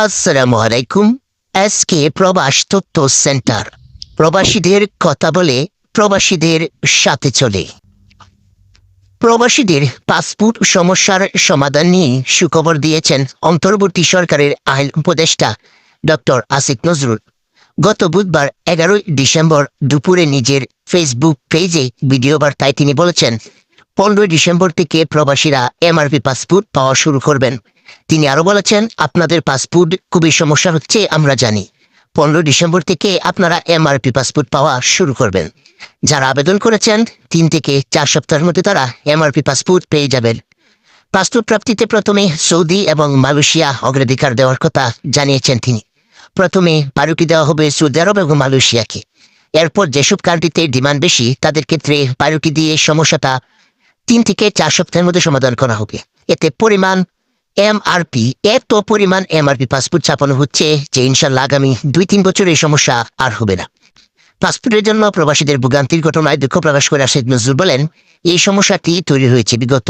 আসসালামু আলাইকুম এসকে প্রবাস তথ্য সেন্টার। প্রবাসীদের কথা বলে প্রবাসীদের সাথে চলে। প্রবাসীদের পাসপোর্ট সমস্যার সমাধান নিয়ে সুখবর দিয়েছেন অন্তর্বর্তী সরকারের আইন উপদেষ্টা ডক্টর আসিফ নজরুল। গত বুধবার এগারোই ডিসেম্বর দুপুরে নিজের ফেসবুক পেজে ভিডিও বার্তায় তিনি বলেছেন, পনেরোই ডিসেম্বর থেকে প্রবাসীরা এমআরপি পাসপোর্ট পাওয়া শুরু করবেন। তিনি আরও বলেছেন, আপনাদের পাসপোর্ট খুবই সমস্যা হচ্ছে, আমরা জানি। পনেরো ডিসেম্বর থেকে আপনারা এমআরপি পাসপোর্ট পাওয়া শুরু করবেন। যারা আবেদন করেছেন, তিন থেকে চার সপ্তাহের মধ্যে তারা এমআরপি পাসপোর্ট পেয়ে যাবেন। পাসপোর্ট প্রাপ্তিতে প্রথমে সৌদি এবং মালয়েশিয়া অগ্রাধিকার দেওয়ার কথা জানিয়েছেন তিনি। প্রথমে পারুকি দেওয়া হবে সৌদি আরব এবং মালয়েশিয়াকে। এরপর যেসব কান্ট্রিতে ডিমান্ড বেশি, তাদের ক্ষেত্রে পারুকি দিয়ে সমস্যাটা তিন থেকে চার সপ্তাহের মধ্যে সমাধান করা হবে। এতে পরিমাণ এমআরপি, এত পরিমাণ এমআরপি পাসপোর্ট ছাপানো হচ্ছে যে ইনশাল্লাহ আগামী দুই তিন বছর এই সমস্যা আর হবে না। পাসপোর্টের জন্য প্রবাসীদের ভোগান্তির ঘটনায় দুঃখ প্রকাশ করে শেখ নজরুল বলেন, এই সমস্যাটি তৈরি হয়েছে। বিগত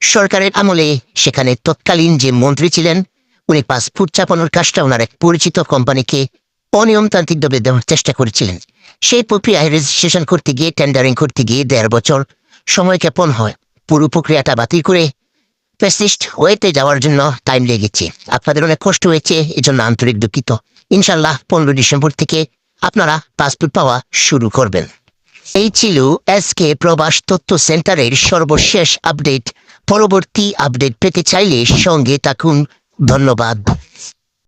সরকারের আমলে সেখানে তৎকালীন যে মন্ত্রী ছিলেন, উনি পাসপোর্ট ছাপানোর কাজটা ওনার এক পরিচিত কোম্পানিকে অনিয়মতান্ত্রিকভাবে দেওয়ার চেষ্টা করেছিলেন। সেই প্রক্রিয়ায় রেজিস্ট্রেশন করতে গিয়ে টেন্ডারিং করতে গিয়ে দেড় বছর সময় জ্ঞাপন হয়। পুরো প্রক্রিয়াটা বাতিল করে পেসিস্ট ওয়েতে যাওয়ার জন্য টাইম লেগেছে আপনাদের অনেক কষ্ট হয়েছে, এজন্য জন্য আন্তরিক দুঃখিত। ইনশাল্লাহ পনেরো ডিসেম্বর থেকে আপনারা পাসপোর্ট পাওয়া শুরু করবেন। এই ছিল এসকে প্রবাস তথ্য সেন্টারের সর্বশেষ আপডেট। পরবর্তী আপডেট পেতে চাইলে সঙ্গে থাকুন। ধন্যবাদ।